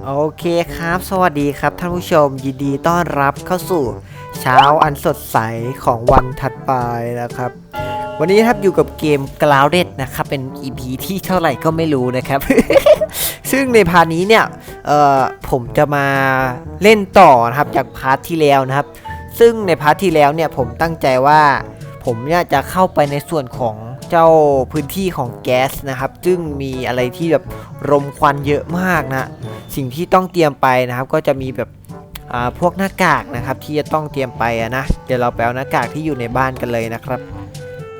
โอเคครับ สวัสดีครับท่านผู้ชมยินดีต้อนรับเข้าสู่เช้าอันสดใสของวันถัดไปนะครับ วันนี้ครับอยู่กับเกม Grounded นะครับ เป็น EP ที่เท่าไหร่ก็ไม่รู้นะครับ ซึ่งในพาร์ทนี้เนี่ยผมจะมาเล่นต่อนะครับจากพาร์ทที่แล้วนะครับ ซึ่งในพาร์ทที่แล้วเนี่ยผมตั้งใจว่าผมเนี่ยจะเข้าไปในส่วนของ เจ้าพื้นที่ของแก๊สนะครับ ซึ่งมีอะไรที่แบบรมควันเยอะมากนะ สิ่งที่ต้องเตรียมไปนะครับ ก็จะมีแบบอ่าพวกหน้ากากนะครับ ที่จะต้องเตรียมไปะนะ เดี๋ยวเราไปเอาหน้ากากที่อยู่ในบ้านกันเลยนะครับ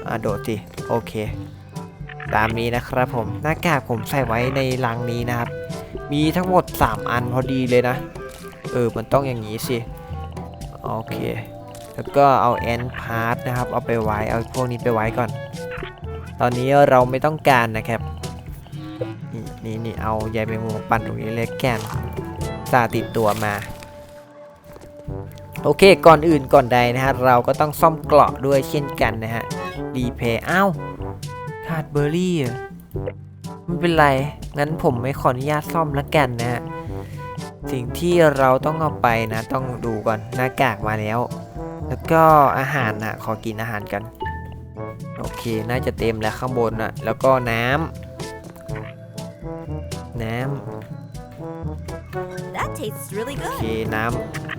อ่าโดดสิโอเค ตามนี้นะครับผมหน้ากากผมใส่ไว้ในลังนี้นะครับ มีทั้งหมด 3 อันพอดีเลยนะ เออมันต้องอย่างนี้สิโอเค แล้วก็เอาแอนพาร์ทนะครับ เอาไปไว้ เอาพวกนี้ไปไว้ก่อน ตอนนี้เราไม่ต้องการนะครับ นี่นี่เอาใยแมงมุมปั่นตรงนี้เลยแกนซาติดตัวมา โอเค ก่อนอื่นก่อนใดนะฮะ เราก็ต้องซ่อมเกราะด้วยเช่นกันนะฮะ รีเพย์อ้าวขาดเบอร์รี่อไม่เป็นไร งั้นผมไม่ขออนุญาตซ่อมละกันนะฮะ สิ่งที่เราต้องเอาไปนะ ต้องดูก่อนหน้ากากมาแล้ว แล้วก็อาหารนะขอกินอาหารกัน โอเค น่าจะเต็มแล้วข้างบนนะแล้วก็น้ำ น้ำ That tastes really โอเค good. น้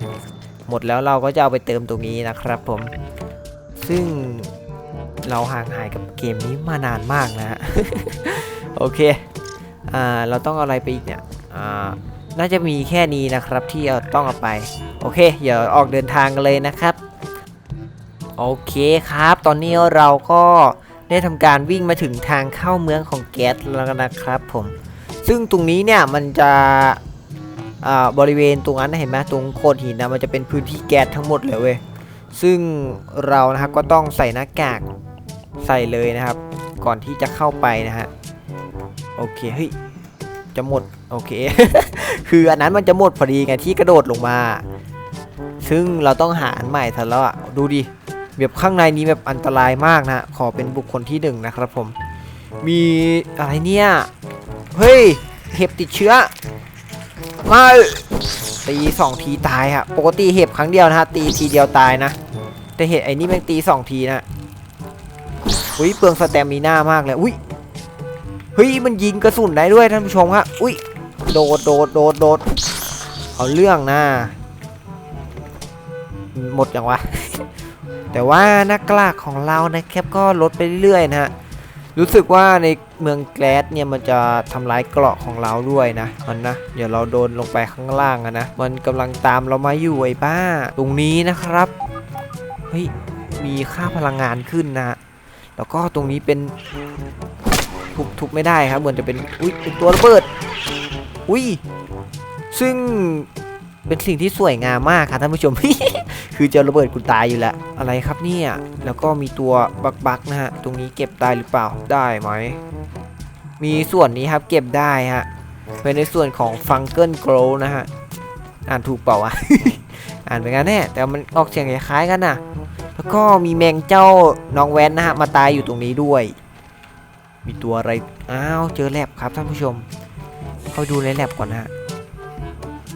ำ หมดแล้วเราก็จะเอาไปเติมตรงนี้นะครับผม ซึ่งเราห่างหายกับเกมนี้มานานมากนะฮะ โอเค อ่า เราต้องเอาอะไรไปอีกเนี่ย อ่า น่าจะมีแค่นี้นะครับที่เอาต้องเอาไป โอเค เดี๋ยวออกเดินทางกันเลยนะครับ โอเคครับ ตอนนี้เราก็ได้ทำการวิ่งมาถึงทางเข้าเมืองของแก๊สแล้วนะครับผม ซึ่งตรงนี้เนี่ยมันจะอ่าบริเวณตรงนั้นเห็นไหมตรงโขดหินนะมันจะเป็นพื้นที่แก๊สทั้งหมดเลยเว้ยซึ่งเรานะครับก็ต้องใส่หน้ากากใส่เลยนะครับ ก่อนที่จะเข้าไปนะฮะโอเคเฮ้ยจะหมดโอเค คืออันนั้นมันจะหมดพอดีไงที่กระโดดลงมา ซึ่งเราต้องหาอันใหม่ทันแล้วอะดูดิ แบบข้างในนี้แบบอันตรายมากนะขอเป็นบุคคลที่หนึ่งนะครับผม มีอะไรเนี่ย เฮ้ย เห็บติดเชื้อมาตีสองทีตายฮะปกติเห็บครั้งเดียวนะฮะตีทีเดียวตายนะ แต่เห็ดไอ้นี่แม่งตีสองทีนะอุ้ยเปลืองสแตมิน่ามากเลยอุ้ยเฮ้ยมันยิงกระสุนได้ด้วยท่านผู้ชมฮะอุ้ยโดดโดดโดดโดดเอาเรื่องนะหมดยังวะ แต่ว่านักกลากของเรานะครับก็ลดไปเรื่อยๆนะฮะรู้สึกว่าในเมืองแกลสเนี่ยมันจะทำร้ายเกราะของเราด้วยนะมันนะเดี๋ยวเราโดนลงไปข้างล่างอะนะมันกำลังตามเรามาอยู่ไอ้บ้า ตรงนี้นะครับเฮ้ยมีค่าพลังงานขึ้นนะแล้วก็ตรงนี้เป็นทุบทุบไม่ได้ครับเหมือนจะเป็นอุ้ยเป็นตัวระเบิดอุ้ยซึ่งเป็นสิ่งที่สวยงามมากครับท่านผู้ชม คือเจอระเบิดคุณตายอยู่แล้วอะไรครับเนี่ยแล้วก็มีตัวบักบักนะฮะตรงนี้เก็บได้หรือเปล่าได้ไหมมีส่วนนี้ครับเก็บได้ฮะเป็นในส่วนของฟังเกิลโกรนะฮะอ่านถูกเปล่าวะอ่านเป็นกันแน่แต่มันออกเสียงคล้ายๆกันนะแล้วก็มีแมงเจ้าน้องแวนนะฮะมาตายอยู่ตรงนี้ด้วย มีตัวอะไรอ้าวเจอแลบครับท่านผู้ชม เข้าดูในแลบก่อนนะฮะ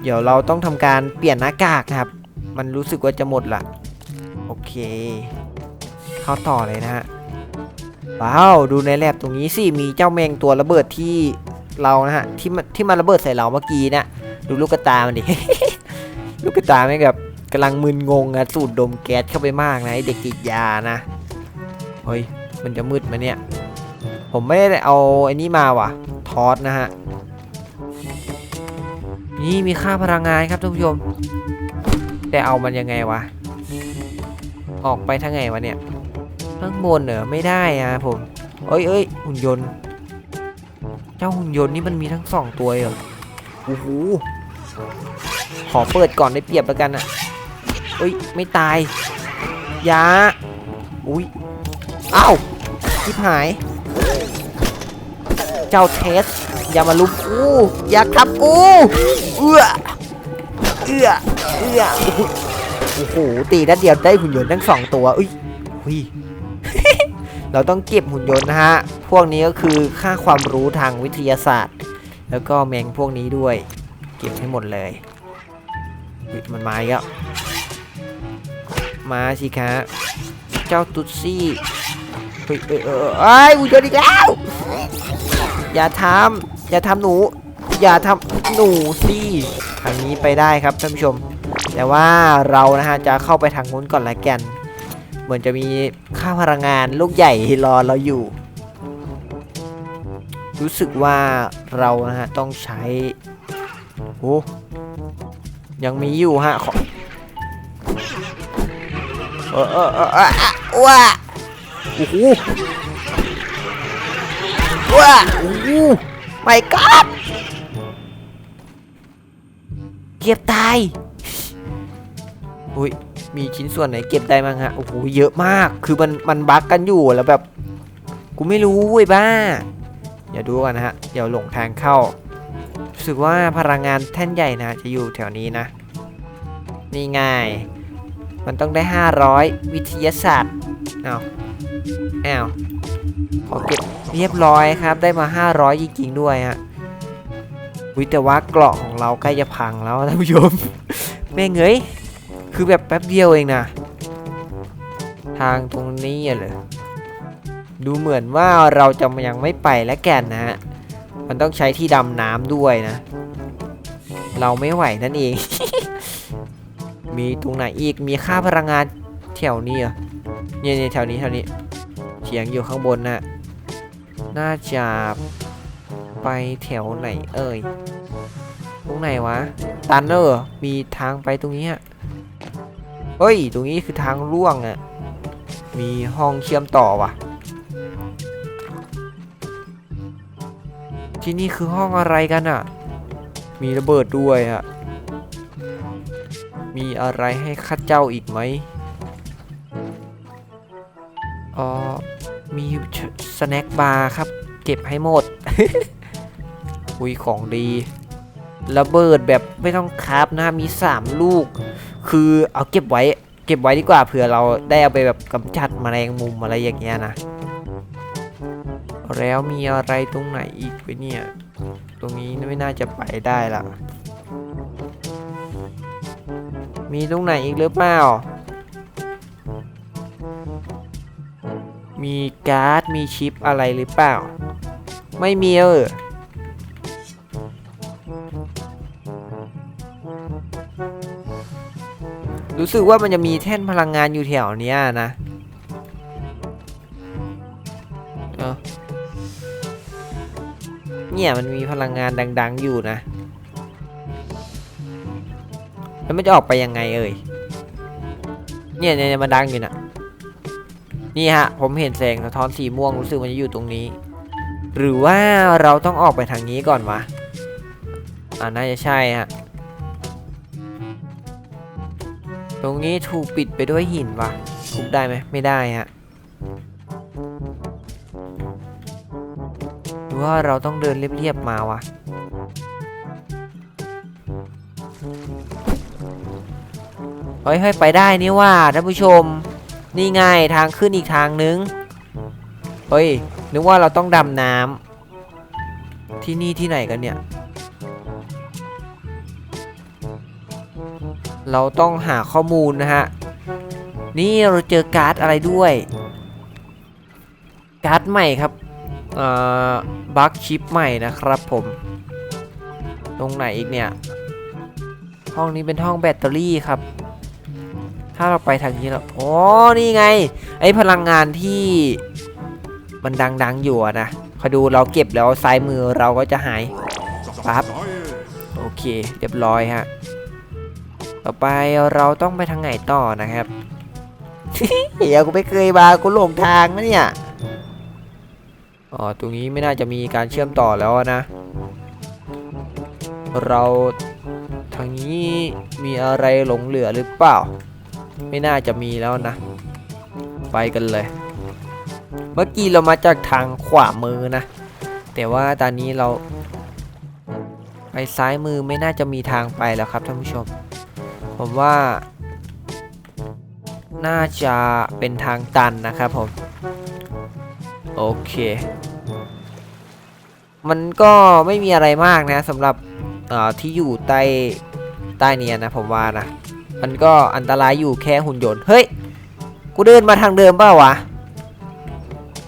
เดี๋ยวเราต้องทำการเปลี่ยนหน้ากากนะครับ มันรู้สึกว่าจะหมดละโอเค เข้าต่อเลยนะฮะว้าวดูในแลบตรงนี้สิมีเจ้าแมงตัวระเบิดที่เรานะฮะที่มันที่มันระเบิดใส่เราเมื่อกี้นะดูลูกตามันดิ ลูกตาแม่งแบบกำลังมึนงงอะสูดดมแก๊สเข้าไปมากนะไอเด็กติดยานะเฮ้ยมันจะมืดไหมเนี่ย ผมไม่ได้เอาไอ้นี่มาว่ะทอสนะฮะนี่มีค่าพลังงานครับท่านผู้ชม แต่เอามันยังไงวะ ออกไปทางไงวะเนี่ยข้างบนเหรอไม่ได้อะผมเอ้ยเอ้ยหุ่นยนต์ เจ้าหุ่นยนต์นี่มันมีทั้งสองตัวเหรอโอ้โหขอเปิดก่อนได้เปรียบแล้วกันอะเอ้ยไม่ตายยาอุ้ยอ้าวชิบหาย เจ้าเทสอย่ามาลุมกูอย่าทับกูเอื้อ เอื้อเอื้อโอ้โหตีนัดเดียวได้หุ่นยนต์ทั้งสองตัวอุ้ยอุ้ยเราต้องเก็บหุ่นยนต์นะฮะ พวกนี้ก็คือค่าความรู้ทางวิทยาศาสตร์ แล้วก็แมงพวกนี้ด้วย เก็บให้หมดเลยมันมาอีกแล้วมาสิคะเจ้าตุ๊ดซี่เฮ้ยเออเออเออเอ้ยอุยโดนอีกแล้ว อย่าทำอย่าทำหนู อย่าทำหนูสิางนี้ไปได้ครับท่านผู้ชม แต่ว่าเรานะฮะจะเข้าไปทางนู้นก่อนละกัน เหมือนจะมีค่าพลังงานลูกใหญ่รอเราอยู่ รู้สึกว่าเรานะฮะต้องใช้โอ้ยังมีอยู่ฮะขอเออเออเออเออว้าโอ้โหว้าโอ้โหไม่กัด ก็บตายอุ้ยมีชิ้นส่วนไหนเก็บได้มั้งฮะโอ้โหเยอะมาก คือมันมันบั๊กกันอยู่แล้วแบบกูไม่รู้เว้ยบ้าเดี๋ยวดูกันนะฮะเดี๋ยวหลงทางเข้ารู้สึกว่าพลังงานแท่นใหญ่นะจะอยู่แถวนี้นะ นี่ไงมันต้องได้ 500 วิทยาศาสตร์เอาเอ้าขอเก็บเรียบร้อยครับได้มา 500จริงๆด้วยฮะ วิแต่ว่าเกราะของเราใกล้จะพังแล้วท่านผู้ชมแม่งเอ้ยคือแบบแป๊บเดียวเองนะ ทางตรงนี้เหรอดูเหมือนว่าเราจะยังไม่ไปและแก่นนะฮะมันต้องใช้ที่ดำน้ำด้วยนะ เราไม่ไหวนั่นเอง มีตรงไหนอีกมีค่าพลังงานแถวนี้เหรอเนี่ยเนี่ยแถวนี้แถวนี้เฉียงอยู่ข้างบนนะน่าจะ ไปแถวไหนเอ่ย ตรงไหนวะ ตันเนอร์มีทางไปตรงนี้อะเฮ้ย ตรงนี้คือทางล่วงอะมีห้องเชื่อมต่อว่ะที่นี่คือห้องอะไรกันอะมีระเบิดด้วยอะมีอะไรให้ข้าเจ้าอีกไหมอ๋อมีสแน็คบาร์ครับ เก็บให้หมด อุ้ยของดีระเบิดแบบไม่ต้องคราฟนะมี 3 ลูก คือเอาเก็บไว้เก็บไว้ดีกว่าเผื่อเราได้เอาไปแบบกำจัดแมลงมุมอะไรอย่างเงี้ยนะ แล้วมีอะไรตรงไหนอีกไปเนี่ย ตรงนี้ไม่น่าจะไปได้ละมีตรงไหนอีกหรือเปล่า มีการ์ดมีชิปอะไรหรือเปล่า ไม่มีเออ รู้สึกว่ามันจะมีแท่นพลังงานอยู่แถวเนี้ยนะเนี่ยมันมีพลังงานดัง ๆ อยู่นะ แล้วมันจะออกไปยังไงเอ่ยเนี่ย เนี่ยเนี่ยมันดังอยู่นะนี่ฮะ ผมเห็นแสงสะท้อนสีม่วงรู้สึกมันจะอยู่ตรงนี้ หรือว่าเราต้องออกไปทางนี้ก่อนวะอ่าน่าจะใช่ฮะ ตรงนี้ถูกปิดไปด้วยหินวะทุบได้ไหมไม่ได้ฮะหรือว่าเราต้องเดินเรียบๆมาวะเฮ้ยเฮ้ยไปได้นี่ว่าท่านผู้ชม นี่ไงทางขึ้นอีกทางนึง เฮ้ยนึกว่าเราต้องดำน้ำที่นี่ที่ไหนกันเนี่ย เราต้องหาข้อมูลนะฮะ นี่เราเจอการ์ดอะไรด้วย การ์ดใหม่ครับบัคชิปใหม่นะครับผม ตรงไหนอีกเนี่ย ห้องนี้เป็นห้องแบตเตอรี่ครับ ถ้าเราไปทางนี้แล้วอ๋อนี่ไง ไอ้พลังงานที่มันดังๆอยู่นะคอยดูเราเก็บแล้วซ้ายมือเราก็จะหายปั๊บโอเค เรียบร้อยฮะ ต่อไปเราต้องไปทางไหนต่อนะครับเฮียกูไม่เคยมากูหลงทางนะเนี่ยอ๋อตรงนี้ไม่น่าจะมีการเชื่อมต่อแล้วนะ เราทางนี้มีอะไรหลงเหลือหรือเปล่า ไม่น่าจะมีแล้วนะ ไปกันเลย เมื่อกี้เรามาจากทางขวามือนะ แต่ว่าตอนนี้เรา ไปซ้ายมือไม่น่าจะมีทางไปแล้วครับท่านผู้ชม ผมว่า น่าจะเป็นทางตันนะครับผม โอเค มันก็ไม่มีอะไรมากนะสำหรับที่อยู่ใต้ใต้เนียนะผมว่านะ มันก็อันตรายอยู่แค่หุ่นยนต์ เฮ้ย กูเดินมาทางเดิมเปล่าวะ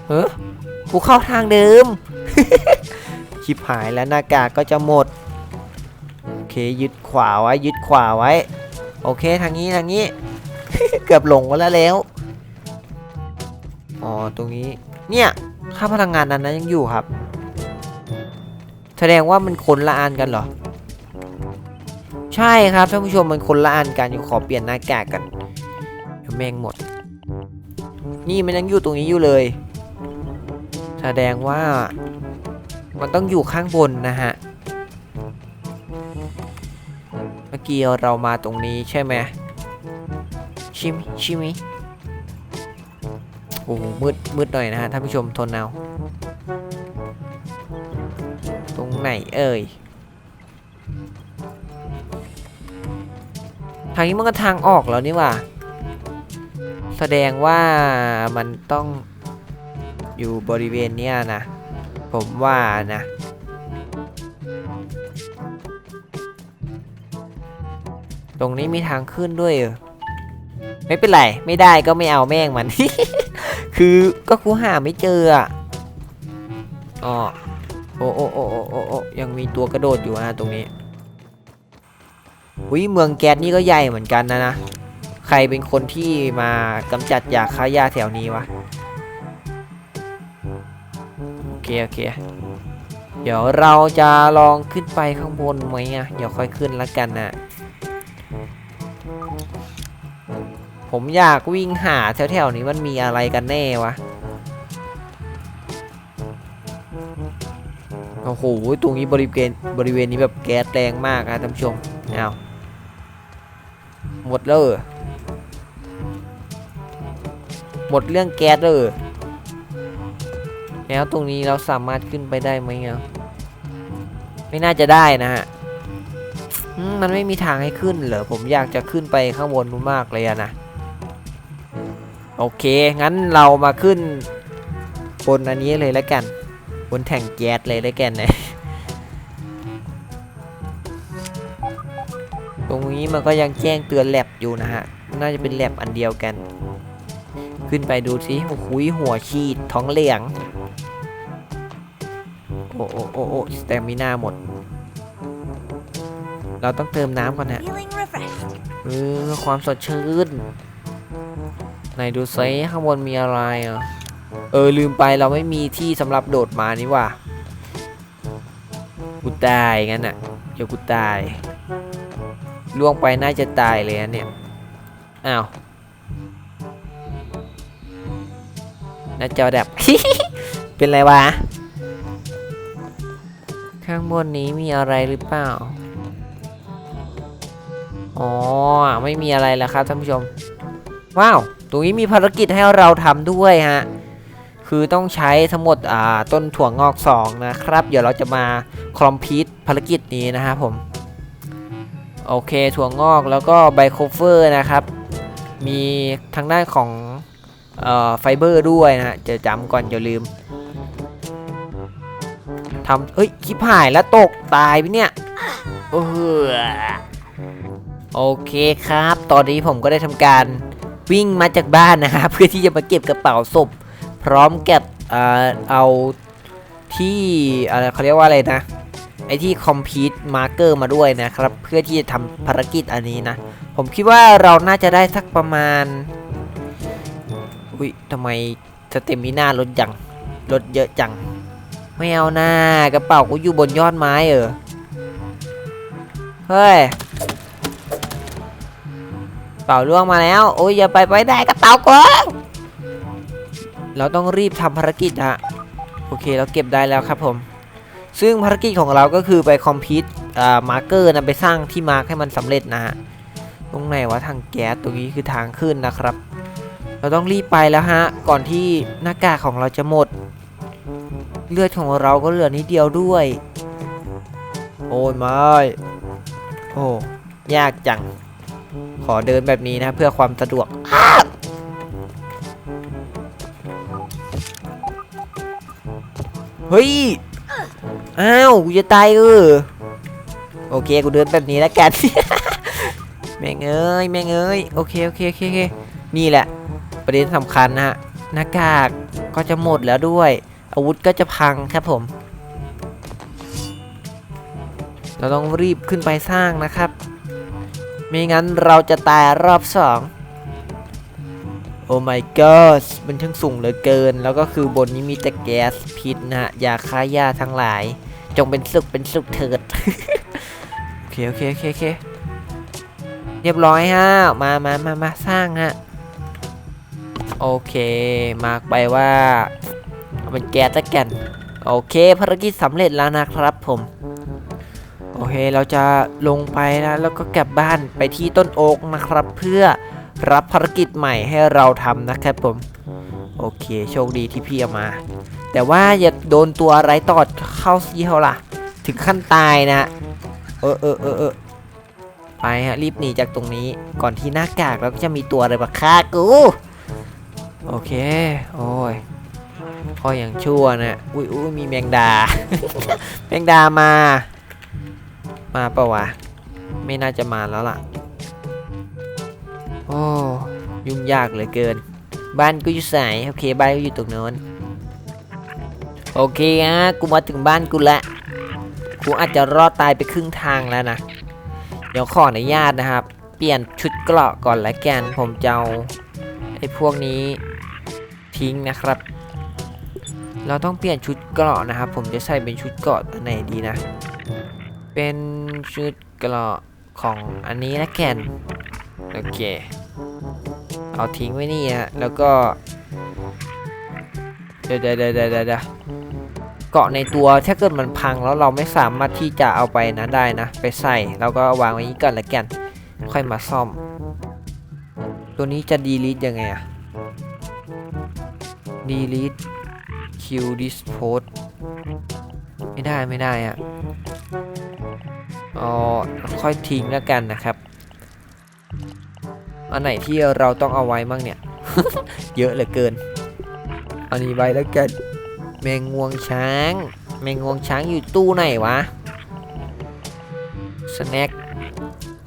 เฮ้ยกูเข้าทางเดิม ชิบหายแล้วหน้ากากก็จะหมด โอเค ยึดขวาไว้ ยึดขวาไว้ โอเคทางนี้ทางนี้ เกือบหลงมาแล้วแล้วอ๋อตรงนี้เนี่ยค่าพลังงานนั้นนะยังอยู่ครับ แสดงว่ามันคนละอันกันเหรอ ใช่ครับท่านผู้ชมมันคนละอันกันอยู่ขอเปลี่ยนหน้ากากกันเดี๋ยวแม่งหมด นี่มันยังอยู่ตรงนี้อยู่เลย แสดงว่ามันต้องอยู่ข้างบนนะฮะ กี้เรามาตรงนี้ใช่ไหมชิมิชิมิโอ้มืดมืดหน่อยนะฮะท่านผู้ชมทนเอาตรงไหนเอ่ยทางนี้มันก็ทางออกแล้วนี่ว่า แสดงว่ามันต้องอยู่บริเวณเนี้ยนะ ผมว่านะ ตรงนี้มีทางขึ้นด้วยเหรอไม่เป็นไรไม่ได้ก็ไม่เอาแม่งมัน คือก็กูหาไม่เจออะอ๋อโอ้โอ้โอ้โอ้โอ้โอ้ยังมีตัวกระโดดอยู่นะตรงนี้วิเมืองแก๊สนี่ก็ใหญ่เหมือนกันนะนะใครเป็นคนที่มากำจัดยาฆ่าหญ้าแถวนี้วะโอเคโอเคเดี๋ยวเราจะลองขึ้นไปข้างบนไหมอะเดี๋ยวค่อยขึ้นและกันนะ ผมอยากวิ่งหาแถวๆนี้มันมีอะไรกันแน่วะ โอ้โห ตรงนี้บริเวณบริเวณนี้แบบแก๊สแรงมากนะท่านผู้ชมเอาหมดเลยหมดเรื่องแก๊สเลยแล้วตรงนี้เราสามารถขึ้นไปได้ไหมอะไม่น่าจะได้นะฮะมันไม่มีทางให้ขึ้นเหรอผมอยากจะขึ้นไปข้างบนมากเลยนะ โอเค งั้นเรามาขึ้นบนอันนี้เลยแล้วกัน บนแท่งแก๊สเลยแล้วกันนะตรงนี้มันก็ยังแจ้งเตือนแลบอยู่นะฮะ น่าจะเป็นแลบอันเดียวกัน ขึ้นไปดูสิโอ้โหหัวชีดท้องเหลือง โอ้โอ้โอ้โอ้สเตมิน่าหมด เราต้องเติมน้ำก่อนฮะ Feeling refreshed. เออความสดชื่น ไหนดูซิข้างบนมีอะไรอะเออลืมไปเราไม่มีที่สำหรับโดดมานี่ว่ากูตายงั้นอะเดี๋ยวกูตายล่วงไปน่าจะตายเลยนะเนี่ยอ้าวน้าจอดับเป็นไรวะข้างบนนี้มีอะไรหรือเปล่าอ๋อไม่มีอะไรแล้วครับท่านผู้ชม ว้าว ตรงนี้มีภารกิจให้เราทำด้วยฮะ คือต้องใช้ทั้งหมดอ่าต้นถั่วงอก 2 นะครับ เดี๋ยวเราจะมาคอมพิวภารกิจนี้นะครับผม โอเคถั่วงอกแล้วก็ไบโคเฟอร์นะครับ มีทางด้านของไฟเบอร์ด้วยนะฮะจะจำก่อนอย่าลืมทำเอ้ยคิดหายแล้วตกตายไปเนี่ยเออโอเคครับ ตอนนี้ผมก็ได้ทำการ วิ่งมาจากบ้านนะครับเพื่อที่จะมาเก็บกระเป๋าศพ พร้อมกับเออเอาที่อะไรเขาเรียกว่าอะไรนะไอที่คอมพิวต์มาร์เกอร์มาด้วยนะครับ เพื่อที่จะทำภารกิจอันนี้นะ ผมคิดว่าเราน่าจะได้สักประมาณอุ้ยทำไมสเตมิน่าลดจังลดเยอะจังไม่เอาหน้ากระเป๋ากูอยู่บนยอดไม้เออเฮ้ย เป๋าล่วงมาแล้ว โอ้ยอย่าไปไปได้กระเป๋ากูเราต้องรีบทำภารกิจฮะโอเคเราเก็บได้แล้วครับผม ซึ่งภารกิจของเราก็คือไปคอมพิวต์มาร์เกอร์นะไปสร้างที่มาร์กให้มันสำเร็จนะฮะตรงไหนวะทางแก๊สตรงนี้คือทางขึ้นนะครับ เราต้องรีบไปแล้วฮะก่อนที่หน้ากากของเราจะหมด เลือดของเราก็เหลือนิดเดียวด้วย โอ้ยไม่โอ้ยากจัง อเดินแบบนี้นะเพื่อความสะดวก เฮ้ย อ้าวกูจะตายเออ โอเคกูเดินแบบนี้แล้วกัน แม่งเอ้ยแม่งเอ้ยโอเคโอเคโอเคโอเคนี่แหละ ประเด็นสำคัญนะฮะหน้ากากก็จะหมดแล้วด้วย อาวุธก็จะพังครับผม เราต้องรีบขึ้นไปสร้างนะครับ ไม่งั้นเราจะตายรอบสองโอ้ my god มันทั้งสูงเหลือเกิน แล้วก็คือบนนี้มีแต่แก๊สพิษนะฮะยาฆ่าหญ้าทั้งหลาย จงเป็นสุขเป็นสุขเถิด โอเคโอเคโอเคโอเคเรียบร้อยฮะ มามามามาสร้างฮะ โอเค มาไปว่าเอาเป็นแก๊สตะแกัน โอเคภารกิจสำเร็จแล้วนะครับผม โอเคเราจะลงไปนะแล้วก็กลับบ้านไปที่ต้นโอ๊กนะครับ เพื่อรับภารกิจใหม่ให้เราทำนะครับผม โอเค โชคดีที่พี่เอามา แต่ว่าอย่าโดนตัวอะไรตอดเข้าเยี่ยวล่ะ ถึงขั้นตายนะ เออเออเออเออไปฮะรีบหนีจากตรงนี้ก่อนที่หน้ากากแล้วก็จะมีตัวอะไรมาฆ่ากู โอเค โอ้ยพออย่างชั่วนะ อุ้ยอุ้ยมีแมงดา แมงดามา มาปะวะ ไม่น่าจะมาแล้วล่ะ โอ้ ยุ่งยากเหลือเกิน บ้านกูอยู่ไหนโอเค บ้านกูอยู่ตรงโน้น โอเคฮะ กูมาถึงบ้านกูละ กูอาจจะรอดตายไปครึ่งทางแล้วนะ เดี๋ยวขออนุญาตนะครับ เปลี่ยนชุดเกราะก่อนละกัน ผมจะเอาไอ้พวกนี้ทิ้งนะครับ เราต้องเปลี่ยนชุดเกราะนะครับ ผมจะใส่เป็นชุดเกราะตัวไหนดีนะ เป็นชุดเกราะของอันนี้ละแกนโอเค เอาทิ้งไว้นี่ฮะ แล้วก็เดี๋ยวเดี๋ยวเดี๋ยวเดี๋ยวเดี๋ยวเกาะในตัวถ้าเกิดมันพังแล้วเราไม่สามารถที่จะเอาไปนะได้นะ ไปใส่แล้วก็วางไว้นี้ก่อนละกัน ค่อยมาซ่อม ตัวนี้จะดีลิทยังไงอะดีลิทคิวดิสโพสไม่ได้ไม่ได้อะ อ๋อค่อยทิ้งแล้วกันนะครับ อันไหนที่เราต้องเอาไว้มั่งเนี่ย เยอะเหลือเกิน อันนี้ไว้แล้วกันแมงงวงช้าง แมงงวงช้างอยู่ตู้ไหนวะ สแน็ค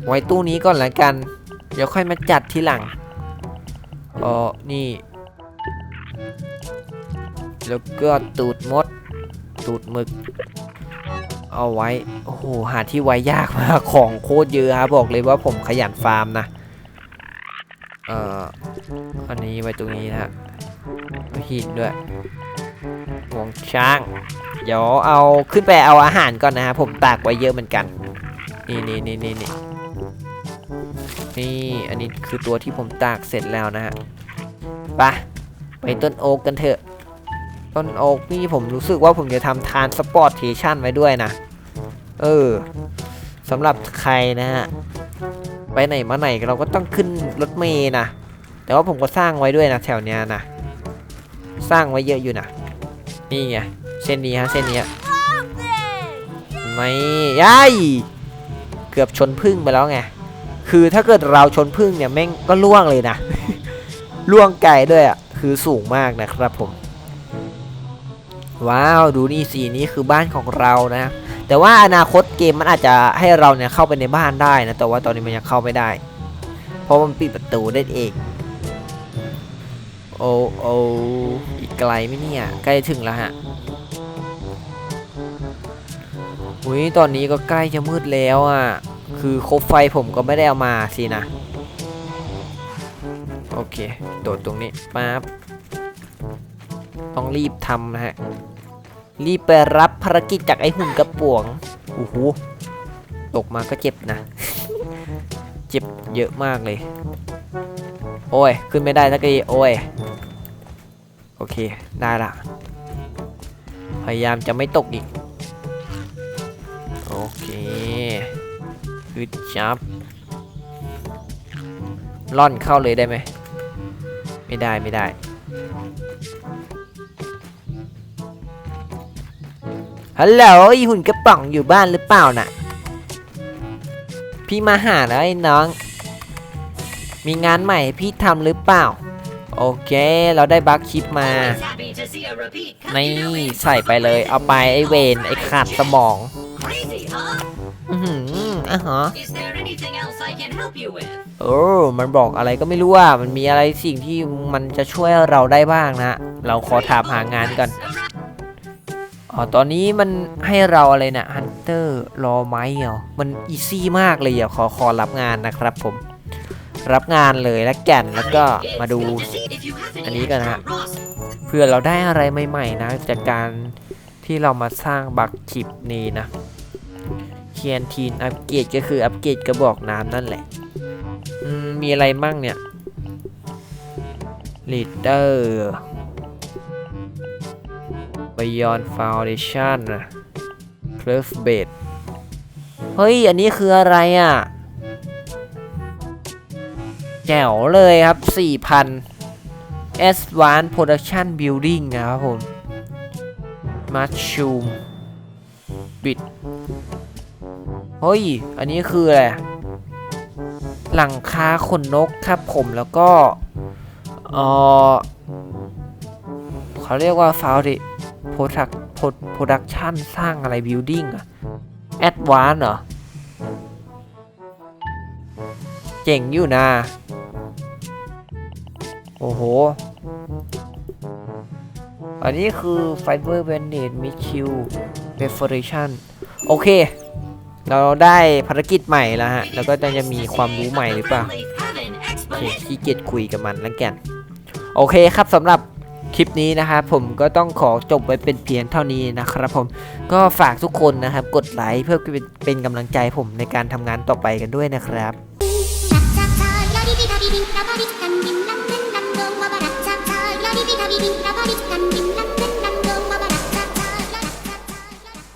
ไว้ตู้นี้ก่อนละกัน เดี๋ยวค่อยมาจัดทีหลัง อ๋อ นี่ แล้วก็ตูดมด ตูดหมึก เอาไว้ โอ้โห หาที่ไว้ยากมาก ของโคตรเยอะครับ บอกเลยว่าผมขยันฟาร์มนะ เอ่อ อันนี้ไว้ตรงนี้นะหินด้วยงวงช้าง เดี๋ยวเอาขึ้นไปเอาอาหารก่อนนะฮะผมตากไว้เยอะเหมือนกัน นี่นี่นี่นี่นี่นี่อันนี้คือตัวที่ผมตากเสร็จแล้วนะฮะไปไปต้นโอ๊กกันเถอะ ต้นโอ๊กนี่ผมรู้สึกว่าผมจะทำทานสปอร์ตเทชันไว้ด้วยนะ เออสำหรับใครนะฮะไปไหนมาไหนเราก็ต้องขึ้นรถเมย์นะแต่ว่าผมก็สร้างไว้ด้วยนะแถวเนี้ยนะสร้างไว้เยอะอยู่นะนี่ไงเส้นนี้ฮะเส้นนี้ไม่ยัยเกือบชนพึ่งไปแล้วไงคือถ้าเกิดเราชนพึ่งเนี่ยแม่งก็ล่วงเลยนะล่วงไกลด้วยอะคือสูงมากนะครับผม ว้าว ดูนี่สีนี้คือบ้านของเรานะ แต่ว่าอนาคตเกมมันอาจจะให้เราเนี่ยเข้าไปในบ้านได้นะ แต่ว่าตอนนี้มันยังเข้าไม่ได้ เพราะมันปิดประตูได้เอง โอ้โออีกไกลไหมเนี่ย ใกล้ถึงแล้วฮะอุ้ยตอนนี้ก็ใกล้จะมืดแล้วอะ คือคบไฟผมก็ไม่ได้เอามาสินะ โอเค โดดตรงนี้ปั๊บต้องรีบทำนะฮะ รีบไปรับภารกิจจากไอ้หุ่นกระป๋วงโอ้โหตกมาก็เจ็บนะ เจ็บเยอะมากเลย โอ้ย ขึ้นไม่ได้สักทีโอ้ย โอเค ได้ละ พยายามจะไม่ตกอีก โอเคอึดจับล่อนเข้าเลยได้ไหม ไม่ได้ไม่ได้ ฮัลโหลไอหุ่นกระป๋องอยู่บ้านหรือเปล่าน่ะ พี่มาหาแล้วไอ้น้อง มีงานใหม่ให้พี่ทำหรือเปล่า โอเค เราได้บัคชิปมา นี่ใส่ไปเลย เอาไปไอเวนไอขาดสมอง อื้อหืออะฮะ Is there anything else I can help you with? เออมันบอกอะไรก็ไม่รู้ว่า มันมีอะไรสิ่งที่มันจะช่วยเราได้บ้างนะ เราขอถามหางานก่อน อ๋อ ตอนนี้มันให้เราอะไรนะฮันเตอร์รอไหมเหรอ มันอีซี่มากเลยอะขอขอรับงานนะครับผม รับงานเลยแล้วแก่นแล้วก็มาดูอันนี้ก่อนฮะเพื่อเราได้อะไรใหม่ๆนะ จากการที่เรามาสร้างบักชิปนี้นะเคียนทีนอัปเกรดก็คืออัปเกรดกระบอกน้ำนั่นแหละมีอะไรมั่งเนี่ย leader beyond foundation นะ curve bed เฮ้ย อันนี้คืออะไรอะ แจ๋วเลยครับ 4,000 Advanced Production Building นะครับผม Mushroom Bit เฮ้ย อันนี้คืออะไร หลังคาขนนกครับผมแล้วก็ เออเขาเรียกว่าฟาว Foundry Product Pro- Production สร้างอะไร Building อะ Advanced เหรอ เจ๋งอยู่นะ โอ้โห อันนี้คือ Fiber Bandage m i c h i l Perforation โอเค เราได้ภารกิจใหม่แล้วฮะ แล้วก็จะมีความรู้ใหม่หรือเปล่าโอเคขี้เกียจคุยกับมันแล้วกัน โอเคครับสำหรับ คลิปนี้นะครับผมก็ต้องขอจบไว้เป็นเพียงเท่านี้นะครับผมก็ฝากทุกคนนะครับกดไลค์เพื่อเป็นเป็นกำลังใจผมในการทำงานต่อไปกันด้วยนะครับ